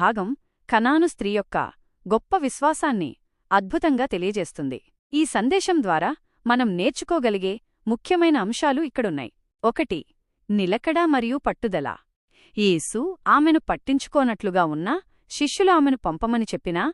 భాగం కనాను స్త్రీ యొక్క గొప్ప విశ్వాసాన్ని అద్భుతంగా తెలియజేస్తుంది. ఈ సందేశం ద్వారా మనం నేర్చుకోగలిగే ముఖ్యమైన అంశాలు ఇక్కడున్నాయి. ఒకటి నిలకడ మరియు పట్టుదల. యేసు ఆమెను పట్టించుకోనట్లుగా ఉన్నా శిష్యులు ఆమెను పంపమని చెప్పినా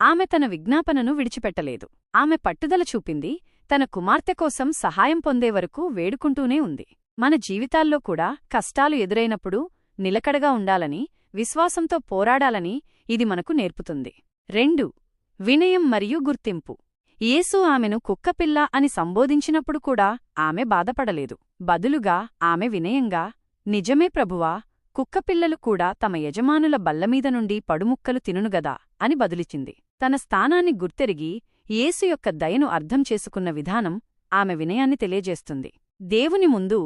ఆమె తన విజ్ఞాపనను విడిచిపెట్టలేదు. ఆమె పట్టుదల చూపింది తన కుమార్తె కోసం సహాయం పొందే వరకు వేడుకుంటూనే ఉంది. మన జీవితాల్లో కూడా కష్టాలు ఎదురైనప్పుడు నిలకడగా ఉండాలని విశ్వాసంతో పోరాడాలని ఇది మనకు నేర్పుతుంది. రెండు వినయం మరియు గుర్తింపు. యేసు ఆమెను కుక్కపిల్ల అని సంబోధించినప్పుడు కూడా ఆమె బాధపడలేదు. బదులుగా ఆమె వినయంగా నిజమే ప్రభువా కుక్కపిల్లలు కూడా తమ యజమానుల బల్లమీద నుండి పడుముక్కలు తినునుగదా అని బదులిచింది తన స్థానాన్ని గుర్తెరిగి యేసు యొక్క దయను అర్థం చేసుకున్న విధానం ఆమె వినయాన్ని తెలియజేస్తుంది. దేవుని ముందు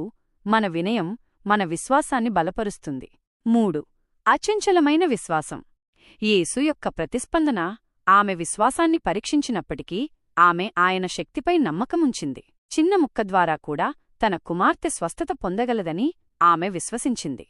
మన వినయం మన విశ్వాసాన్ని బలపరుస్తుంది. మూడు అచంచలమైన విశ్వాసం. యేసు యొక్క ప్రతిస్పందన ఆమె విశ్వాసాన్ని పరీక్షించినప్పటికీ ఆమె ఆయన శక్తిపై నమ్మకముంచింది. చిన్న ముక్క ద్వారా కూడా తన కుమార్తె స్వస్థత పొందగలదని ఆమె విశ్వసించింది.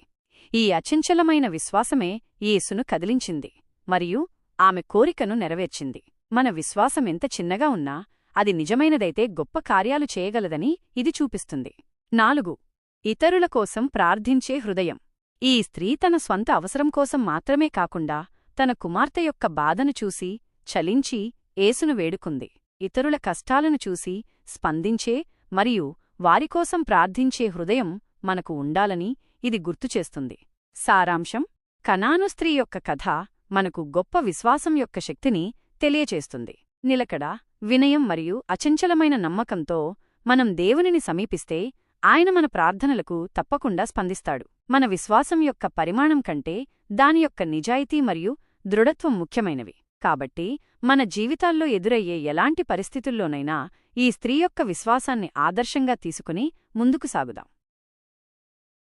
ఈ అచంచలమైన విశ్వాసమే యేసును కదిలించింది మరియు ఆమె కోరికను నెరవేర్చింది. మన విశ్వాసం ఎంత చిన్నగా ఉన్నా అది నిజమైనదైతే గొప్ప కార్యాలు చేయగలదని ఇది చూపిస్తుంది. నాలుగు. ఇతరుల కోసం ప్రార్థించే హృదయం. ఈ స్త్రీ తన స్వంత అవసరం కోసం మాత్రమే కాకుండా తన కుమార్తె యొక్క బాధను చూసి చలించి ఏసును వేడుకుంది. ఇతరుల కష్టాలను చూసి స్పందించే మరియు వారికోసం ప్రార్థించే హృదయం మనకు ఉండాలని ఇది గుర్తుచేస్తుంది సారాంశం కనాను స్త్రీ యొక్క కథ మనకు గొప్ప విశ్వాసం యొక్క శక్తిని తెలియచేస్తుంది. నిలకడ వినయం మరియు అచంచలమైన నమ్మకంతో మనం దేవునిని సమీపిస్తే ఆయన మన ప్రార్థనలకు తప్పకుండా స్పందిస్తాడు. మన విశ్వాసం యొక్క పరిమాణం కంటే దాని యొక్క నిజాయితీ మరియు దృఢత్వం ముఖ్యమైనవి. కాబట్టి మన జీవితాల్లో ఎదురయ్యే ఎలాంటి పరిస్థితుల్లోనైనా ఈ స్త్రీ యొక్క విశ్వాసాన్ని ఆదర్శంగా తీసుకుని ముందుకు సాగుదాం.